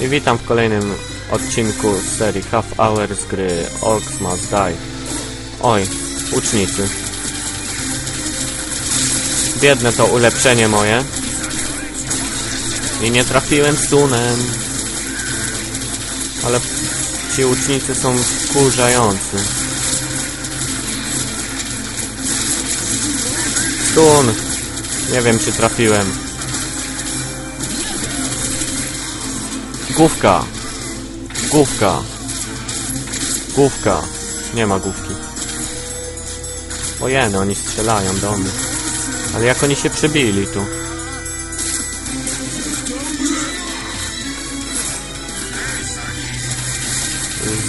I witam w kolejnym odcinku z serii Half Hour z gry Orcs Must Die. Oj, łucznicy. Biedne to ulepszenie moje. I nie trafiłem stunem. Ale ci łucznicy są wkurzający. Stun! Nie wiem czy trafiłem. Główka. Główka. Główka. Nie ma główki. Ojej, oni strzelają do mnie. Ale jak oni się przebili tu?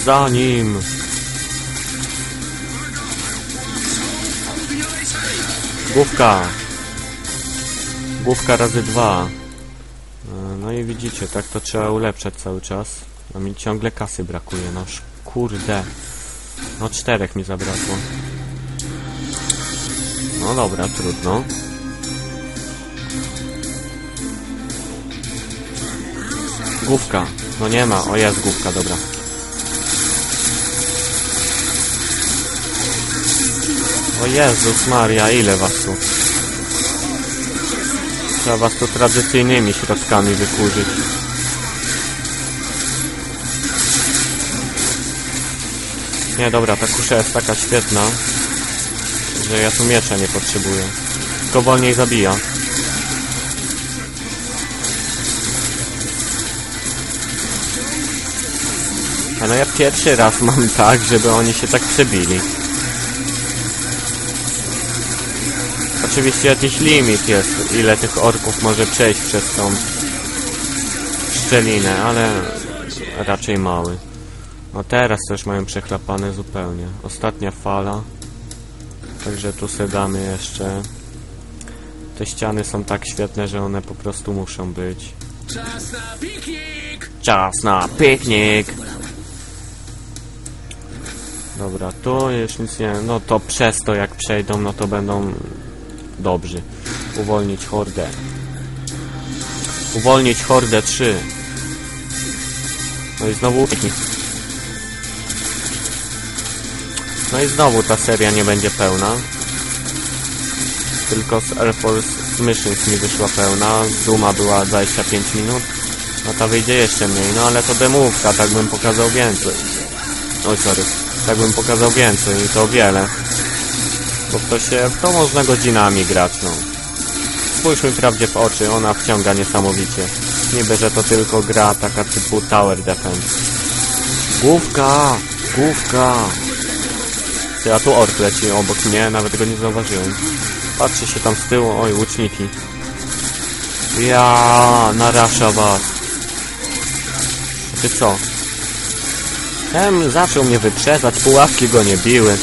Za nim. Główka. Główka razy dwa. No i widzicie, tak to trzeba ulepszać cały czas. A mi ciągle kasy brakuje, no kurde. No czterech mi zabrakło. No dobra, trudno. Główka. No nie ma, o jest główka, dobra. O Jezus Maria, ile was tu? Trzeba was tu tradycyjnymi środkami wykurzyć. Nie, dobra, ta kusza jest taka świetna, że ja tu miecza nie potrzebuję. Tylko wolniej zabija. A no ja pierwszy raz mam tak, żeby oni się tak przebili. Oczywiście jakiś limit jest, ile tych orków może przejść przez tą szczelinę, ale raczej mały. No teraz też mają przechlapane zupełnie. Ostatnia fala. Także tu se damy jeszcze. Te ściany są tak świetne, że one po prostu muszą być. Czas na piknik! Czas na piknik! Dobra, tu już nic nie... No to przez to jak przejdą, no to będą dobrzy. Uwolnić hordę. Uwolnić hordę 3. No i znowu. No i znowu ta seria nie będzie pełna. Tylko z Air Force Missions mi wyszła pełna. Z Duma była 25 minut. No to wyjdzie jeszcze mniej. No ale to demówka, tak bym pokazał więcej. Oj, sorry. Tak bym pokazał więcej i to wiele. Bo to się, to można godzinami grać, no. Spójrzmy prawdzie w oczy, ona wciąga niesamowicie. Niby, że to tylko gra taka typu Tower Defense. Główka! Główka! Ty, a tu ork leci obok mnie, nawet go nie zauważyłem. Patrzcie się tam z tyłu, oj, łuczniki. Ja, narasza was. Ty co? Em, zaczął mnie wyprzedzać, pułapki go nie biły.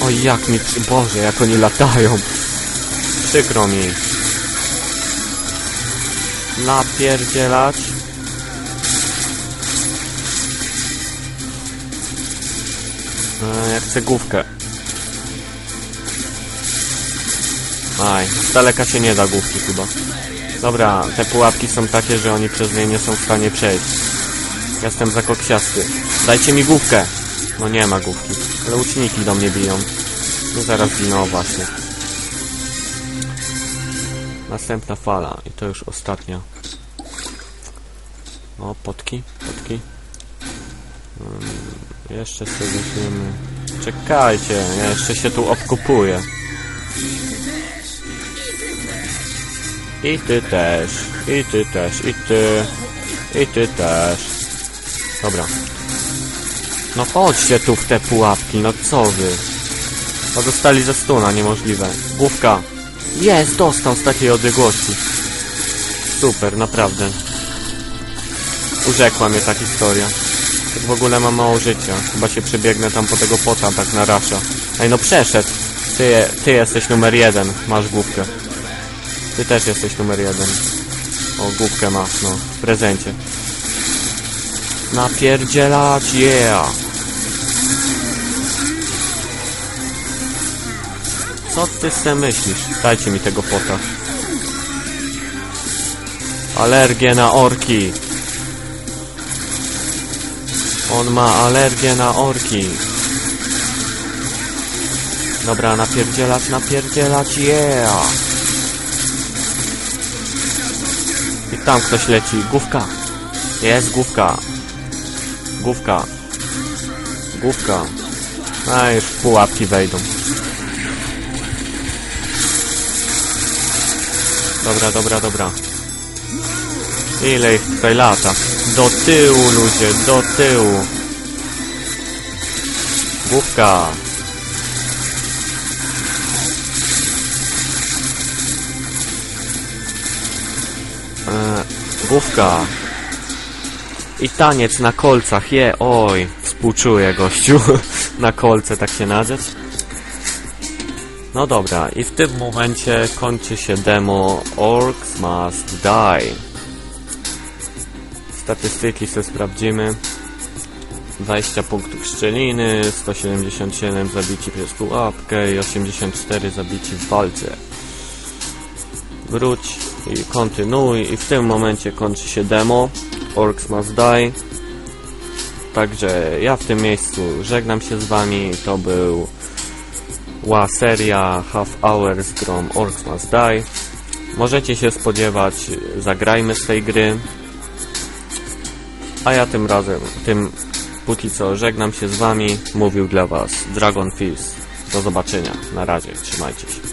Oj, jak mi... Boże, jak oni latają. Przykro mi. Napierdzielać. E, ja chcę główkę. Aj, z daleka się nie da główki chyba. Dobra, te pułapki są takie, że oni przez nie nie są w stanie przejść. Jestem zakoksiasty. Dajcie mi główkę! No nie ma główki. Ale łuczniki do mnie biją. No zaraz giną właśnie. Następna fala. I to już ostatnia. O, potki, potki. Um, jeszcze sobie weźmiemy... Czekajcie, ja jeszcze się tu obkupuję. I ty też, i ty też, i ty, i ty też. Dobra. No chodźcie tu w te pułapki, no co wy? No dostali ze stuna, niemożliwe. Główka. Jest, dostał z takiej odległości. Super, naprawdę. Urzekła mnie ta historia. Tak w ogóle mam mało życia. Chyba się przebiegnę tam po tego pota, tak na rasza. Ej, no przeszedł. Ty, ty jesteś numer jeden. Masz główkę. Ty też jesteś numer jeden. O, główkę masz, no. W prezencie. Napierdzielać, yeah! Co ty se myślisz? Dajcie mi tego pota. Alergię na orki. On ma alergię na orki. Dobra, napierdzielać, napierdzielać, yeah! I tam ktoś leci. Główka. Jest główka. Główka. Główka. A już w pułapki wejdą. Dobra, dobra, dobra. Ile ich tutaj lata? Do tyłu, ludzie, do tyłu. Główka. E, główka. I taniec na kolcach, je, oj, współczuję gościu, na kolce tak się nadzieć. No dobra, i w tym momencie kończy się demo Orcs Must Die. Statystyki sobie sprawdzimy. 20 punktów szczeliny, 177 zabici przez pułapkę i 84 zabici w walce. Wróć i kontynuuj i w tym momencie kończy się demo Orcs Must Die. Także ja w tym miejscu żegnam się z wami. To był ła seria Half Hour z grą Orcs Must Die. Możecie się spodziewać, zagrajmy z tej gry. A ja tym razem, tym póki co żegnam się z wami. Mówił dla was Dragon Fist. Do zobaczenia. Na razie. Trzymajcie się.